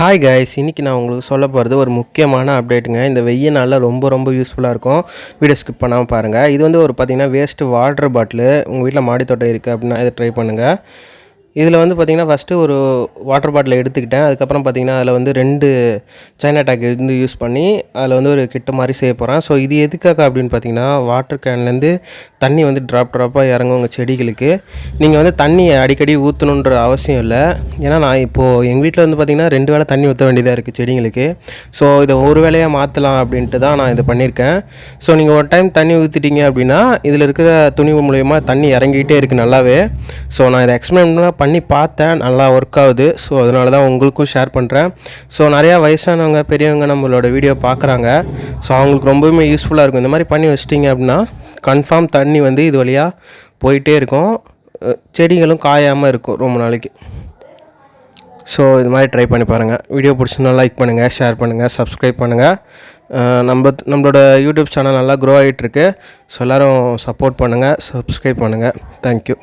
Hi guys இன்றைக்கி நான் உங்களுக்கு சொல்ல போகிறது ஒரு முக்கியமான அப்டேட்டுங்க இந்த வெய்ய நாளில் ரொம்ப ரொம்ப யூஸ்ஃபுல்லாக இருக்கும். வீடியோ ஸ்கிப் பண்ணாமல் பாருங்கள் இது வந்து ஒரு பார்த்திங்கன்னா வேஸ்ட்டு வாட்டர் பாட்டிலு உங்கள் வீட்டில் மாடித்தோட்டம் இருக்குது அப்படின்னா இதை ட்ரை பண்ணுங்கள் இதில் வந்து பார்த்திங்கன்னா ஃபஸ்ட்டு ஒரு வாட்டர் பாட்டில் எடுத்துக்கிட்டேன். அதுக்கப்புறம் பார்த்திங்கன்னா அதில் வந்து ரெண்டு சைனா டேக் வந்து யூஸ் பண்ணி அதில் வந்து ஒரு கிட்ட மாதிரி செய்ய போகிறேன் ஸோ இது எதுக்காக அப்படின்னு பார்த்தீங்கன்னா வாட்டர் கேன்லேருந்து தண்ணி வந்து ட்ராப் ட்ராப்பாக இறங்கும் உங்கள் செடிகளுக்கு. நீங்கள் வந்து தண்ணியை அடிக்கடி ஊற்றணுன்ற அவசியம் இல்லை. ஏன்னா நான் இப்போது எங்கள் வீட்டில் வந்து பார்த்திங்கன்னா ரெண்டு வேளை தண்ணி ஊற்ற வேண்டியதாக இருக்குது செடிங்களுக்கு ஸோ இதை ஒரு வேலையாக மாற்றலாம் அப்படின்ட்டு தான் நான் இதை பண்ணியிருக்கேன். ஸோ நீங்கள் ஒரு டைம் தண்ணி ஊற்றிட்டீங்க அப்படின்னா இதில் இருக்கிற துணி மூலயமா தண்ணி இறங்கிக்கிட்டே இருக்குது நல்லாவே. ஸோ நான் இதை எக்ஸ்பிளைன் பண்ணி பார்த்தேன். நல்லா ஒர்க் ஆகுது. ஸோ அதனால தான் உங்களுக்கும் ஷேர் பண்ணுறேன் ஸோ நிறையா வயசானவங்க பெரியவங்க நம்மளோட வீடியோ பார்க்குறாங்க. ஸோ அவங்களுக்கு ரொம்பவுமே யூஸ்ஃபுல்லாக இருக்கும். இந்த மாதிரி பண்ணி வச்சிட்டிங்க அப்படின்னா கன்ஃபார்ம் தண்ணி வந்து இது வழியாக போயிட்டே இருக்கும். செடிகளும் காயாமல் இருக்கும் ரொம்ப நாளைக்கு. ஸோ இது மாதிரி ட்ரை பண்ணி பாருங்கள் வீடியோ பிடிச்சிருந்தா லைக் பண்ணுங்கள் ஷேர் பண்ணுங்கள் சப்ஸ்கிரைப் பண்ணுங்கள் நம்ம நம்மளோட யூடியூப் சேனல் நல்லா க்ரோ ஆகிட்டுருக்கு ஸோ எல்லோரும் சப்போர்ட் பண்ணுங்கள் சப்ஸ்கிரைப் பண்ணுங்கள் தேங்க்யூ